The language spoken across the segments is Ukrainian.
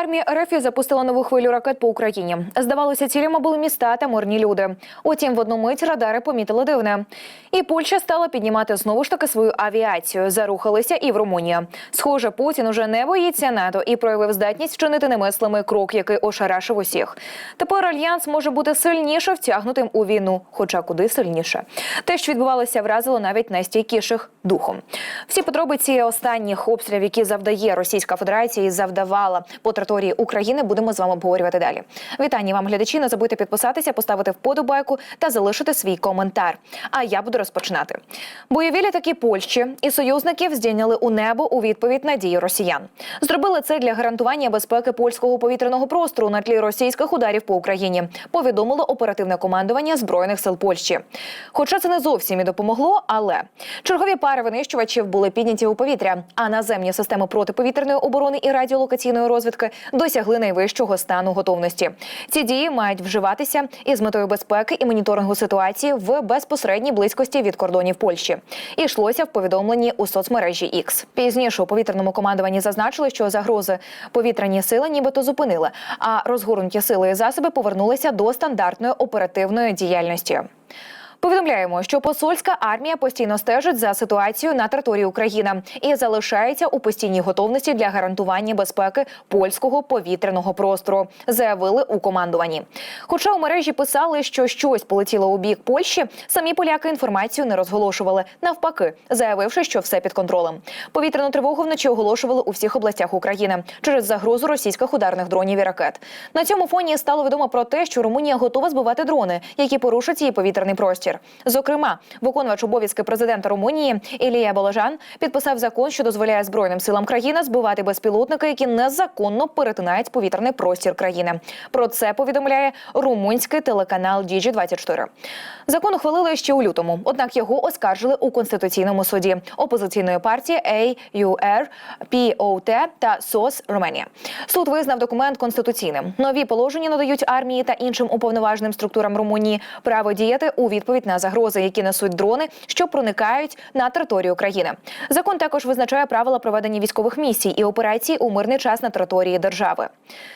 Армія РФ запустила нову хвилю ракет по Україні. Здавалося, цілями були міста та мирні люди. Утім, в одну мить радари помітили дивне. І Польща стала піднімати знову ж таки свою авіацію. Зарухалися і в Румунія. Схоже, Путін уже не боїться НАТО і проявив здатність вчинити немислимий крок, який ошарашив усіх. Тепер альянс може бути сильніше втягнутим у війну, хоча куди сильніше. Те, що відбувалося, вразило навіть найстійкіших духом. Всі подробиці останніх обстрілів, які завдає Російська Федерація і завдавала по території України, будемо з вами обговорювати далі. Вітання вам, глядачі. Не забудьте підписатися, поставити вподобайку та залишити свій коментар. А я буду розпочинати. Бойові літаки Польщі і союзників здійняли у небо у відповідь на дії росіян. Зробили це для гарантування безпеки польського повітряного простору на тлі російських ударів по Україні. Повідомило оперативне командування збройних сил Польщі. Хоча це не зовсім і допомогло, але чергові пари винищувачів були підняті у повітря, а наземні системи протиповітряної оборони і радіолокаційної розвідки досягли найвищого стану готовності. Ці дії мають вживатися із метою безпеки і моніторингу ситуації в безпосередній близькості від кордонів Польщі. І йшлося в повідомленні у соцмережі X. Пізніше у повітряному командуванні зазначили, що загрози повітряні сили нібито зупинили, а розгорнуті сили і засоби повернулися до стандартної оперативної діяльності. Повідомляємо, що посольська армія постійно стежить за ситуацією на території України і залишається у постійній готовності для гарантування безпеки польського повітряного простору. Заявили у командуванні. Хоча у мережі писали, що щось полетіло у бік Польщі, самі поляки інформацію не розголошували. Навпаки, заявивши, що все під контролем. Повітряну тривогу вночі оголошували у всіх областях України через загрозу російських ударних дронів і ракет. На цьому фоні стало відомо про те, що Румунія готова збивати дрони, які порушать її повітряний простір. Зокрема, виконувач обов'язки президента Румунії Ілія Боложан підписав закон, що дозволяє збройним силам країни збивати безпілотники, які незаконно перетинають повітряний простір країни. Про це повідомляє румунський телеканал Діджі 24 Закон ухвалили ще у лютому, однак його оскаржили у конституційному суді опозиційної партії AUR, POT та СОС Румунія. Суд визнав документ конституційним. Нові положення надають армії та іншим уповноваженим структурам Румунії право діяти у відповідь на загрози, які несуть дрони, що проникають на територію країни. Закон також визначає правила проведення військових місій і операцій у мирний час на території держави.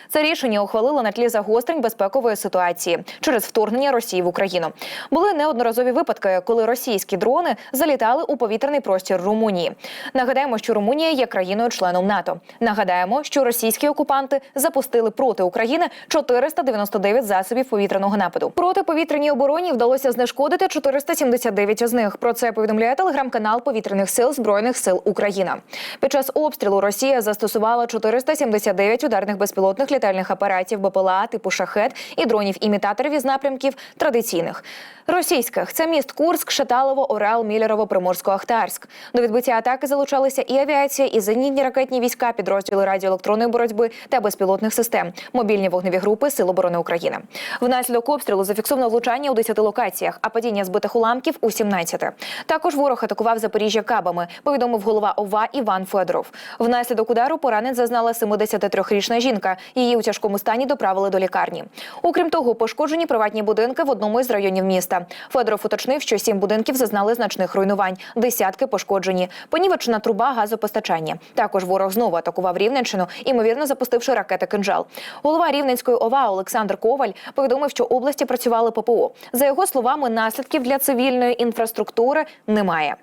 Це рішення ухвалило на тлі загострень безпекової ситуації через вторгнення Росії в Україну. Були неодноразові випадки, коли російські дрони залітали у повітряний простір Румунії. Нагадаємо, що Румунія є країною-членом НАТО. Нагадаємо, що російські окупанти запустили проти України 499 засобів повітряного нападу. Протиповітряній обороні вдалося знешкодити 479 з них. Про це повідомляє телеграм-канал повітряних сил збройних сил Україна. Під час обстрілу Росія застосувала 479 ударних безпілотних літальних апаратів БПЛА типу шахет і дронів імітаторів із напрямків традиційних російських. Це міст Курск, Шаталово, Орел, Міллерово, Приморсько-Ахтарськ. До відбиття атаки залучалися і авіація, і зенітні ракетні війська, підрозділи радіоелектронної боротьби та безпілотних систем, мобільні вогневі групи Сил оборони України. Внаслідок обстрілу зафіксовано влучання у 10 локаціях, а падіння збитих уламків у 17. Також ворог атакував Запоріжжя кабами. Повідомив голова ОВА Іван Федоров. Внаслідок удару поранень зазнала 73-річна жінка. Її у тяжкому стані доправили до лікарні. Окрім того, пошкоджені приватні будинки в одному із районів міста. Федоров уточнив, що сім будинків зазнали значних руйнувань, десятки пошкоджені, понівечена труба газопостачання. Також ворог знову атакував Рівненщину, імовірно запустивши ракети кинжал. Голова Рівненської ОВА Олександр Коваль повідомив, що області працювали ППО. За його словами, наслідків для цивільної інфраструктури немає.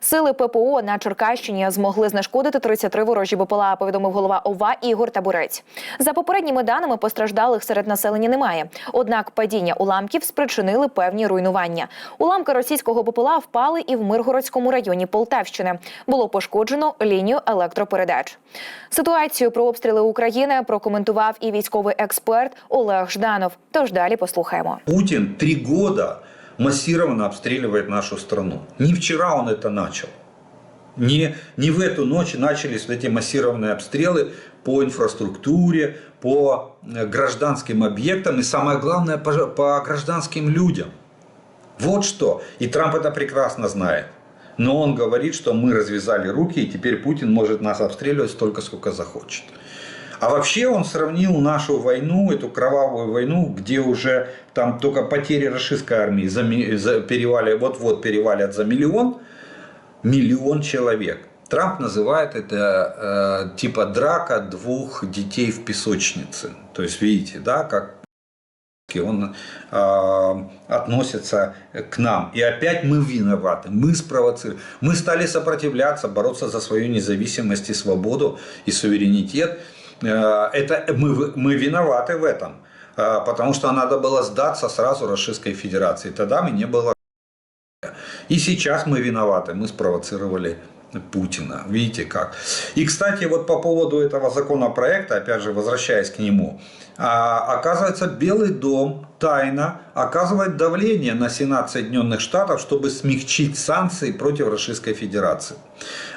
Сили ППО на Черкащині змогли знешкодити 33 ворожі БПЛА, повідомив голова ОВА Ігор Табурець. За попередніми даними постраждалих серед населення немає. Однак падіння уламків спричинили певні руйнування. Уламки російського БПЛА впали і в Миргородському районі Полтавщини. Було пошкоджено лінію електропередач. Ситуацію про обстріли України прокоментував і військовий експерт Олег Жданов. Тож далі послухаємо. Путин три года массированно обстреливает нашу страну. Не вчера он это начал. Не, не в эту ночь начались вот эти массированные обстрелы по инфраструктуре, по э, гражданским объектам и самое главное по, по гражданским людям. Вот что. И Трамп это прекрасно знает. Но он говорит, что мы развязали руки, и теперь Путин может нас обстреливать столько, сколько захочет. А вообще он сравнил нашу войну, эту кровавую войну, где уже там только потери российской армии за, за- переваливают- вот-вот перевалят за миллион, миллион человек. Трамп называет это э, типа драка двух детей в песочнице. То есть, видите, да, как он э, относится к нам. И опять мы виноваты, мы спровоцировали. Мы стали сопротивляться, бороться за свою независимость и свободу и суверенитет. Э, это мы, мы виноваты в этом. Э, потому что надо было сдаться сразу Российской Федерации. Тогда мы не было. И сейчас мы виноваты, мы спровоцировали Путина. Видите как. И, кстати, вот по поводу этого законопроекта, опять же, возвращаясь к нему, а, оказывается, Белый дом тайно оказывает давление на Сенат Соединенных Штатов, чтобы смягчить санкции против Российской Федерации.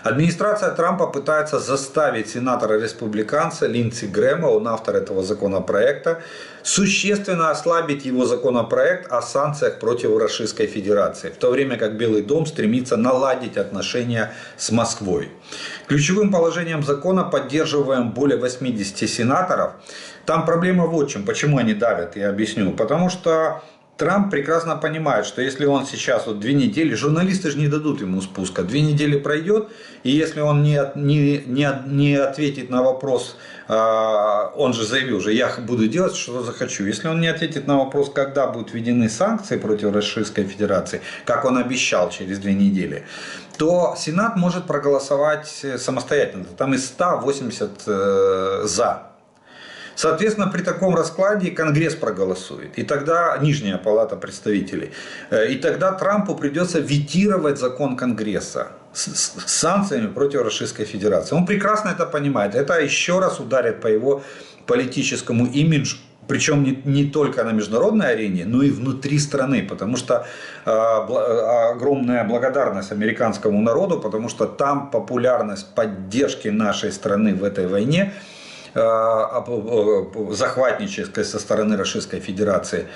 Администрация Трампа пытается заставить сенатора-республиканца Линдси Грэма, он автор этого законопроекта, существенно ослабить его законопроект о санкциях против Российской Федерации, в то время как Белый дом стремится наладить отношения с Москвой. Ключевым положением закона поддерживаем более 80 сенаторов. Там проблема вот в чем, почему они давят, я объясню. Потому что Трамп прекрасно понимает, что если он сейчас вот две недели, журналисты же не дадут ему спуска, две недели пройдет, и если он не, не, не, не ответит на вопрос, а, он же заявил уже, я буду делать, что захочу. Если он не ответит на вопрос, когда будут введены санкции против Российской Федерации, как он обещал через две недели, то Сенат может проголосовать э, самостоятельно. Там из 180 э, за. Соответственно, при таком раскладе Конгресс проголосует. И тогда нижняя палата представителей. Э, И тогда Трампу придется ветировать закон Конгресса с, санкциями против Российской Федерации. Он прекрасно это понимает. Это еще раз ударит по его политическому имиджу. Причем не, не только на международной арене, но и внутри страны. Потому что э, бла- э, огромная благодарность американскому народу, потому что там популярность поддержки нашей страны в этой войне захватнической со стороны Российской Федерации.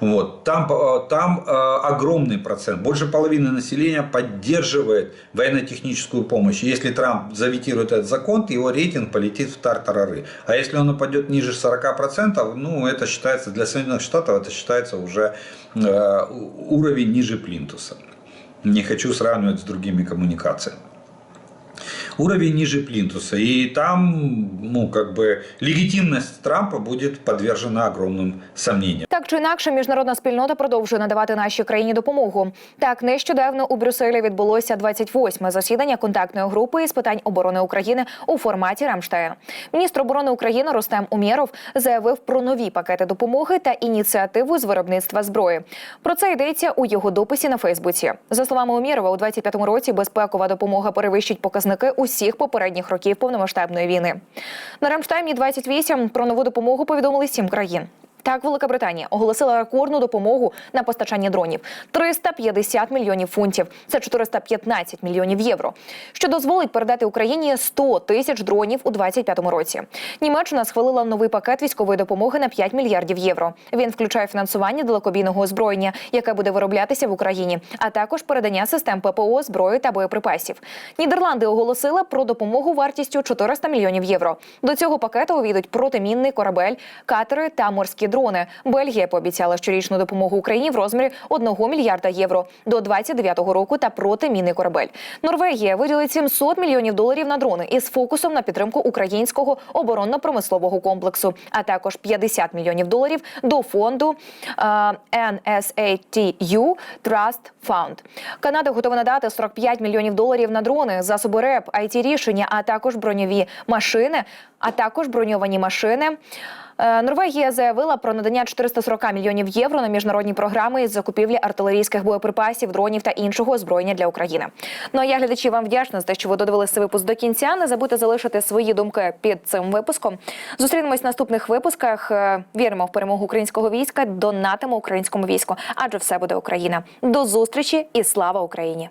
Вот. Там, э, там э, огромный процент, больше половины населения поддерживает военно-техническую помощь. Если Трамп заветирует этот закон, его рейтинг полетит в тартарары. А если он упадет ниже 40%, ну это считается для Соединенных Штатов, это считается уже э, уровень ниже плинтуса. Не хочу сравнивать с другими коммуникациями уровень ниже плинтуса. И там, ну, как бы, легитимность Трампа будет подвержена огромным сомнениям. Так чи інакше, міжнародна спільнота продовжує надавати нашій країні допомогу. Так, нещодавно у Брюсселі відбулося 28-ме засідання контактної групи із питань оборони України у форматі Рамштайн. Міністр оборони України Рустем Умєров заявив про нові пакети допомоги та ініціативу з виробництва зброї. Про це йдеться у його дописі на Фейсбуці. За словами Умєрова, у 25-му році безпекова допомога перевищить показники усіх попередніх років повномасштабної війни. На Рамштайні 28 про нову допомогу повідомили сім країн. Так, Велика Британія оголосила рекордну допомогу на постачання дронів 350 мільйонів фунтів. Це 415 мільйонів євро, що дозволить передати Україні 100 тисяч дронів у 2025 році. Німеччина схвалила новий пакет військової допомоги на 5 мільярдів євро. Він включає фінансування далекобійного озброєння, яке буде вироблятися в Україні, а також передання систем ППО, зброї та боєприпасів. Нідерланди оголосила про допомогу вартістю 400 мільйонів євро. До цього пакету увійдуть протимінний корабель, катери та морські дрони. Бельгія пообіцяла щорічну допомогу Україні в розмірі 1 мільярда євро до 29-го року та протимінний корабель. Норвегія виділить 700 мільйонів доларів на дрони із фокусом на підтримку українського оборонно-промислового комплексу, а також 50 мільйонів доларів до фонду е, NSATU Trust Fund. Канада готова надати 45 мільйонів доларів на дрони, засоби РЕП, it рішення, а також броньові машини, а також броньовані машини. Е, Норвегія заявила про надання 440 мільйонів євро на міжнародні програми із закупівлі артилерійських боєприпасів, дронів та іншого озброєння для України. Ну а я глядачі вам вдячна за те, що ви додивилися випуск до кінця. Не забудьте залишити свої думки під цим випуском. Зустрінемось в наступних випусках. Е, Віримо в перемогу українського війська, донатимо українському війську, адже все буде Україна. До зустрічі і слава Україні!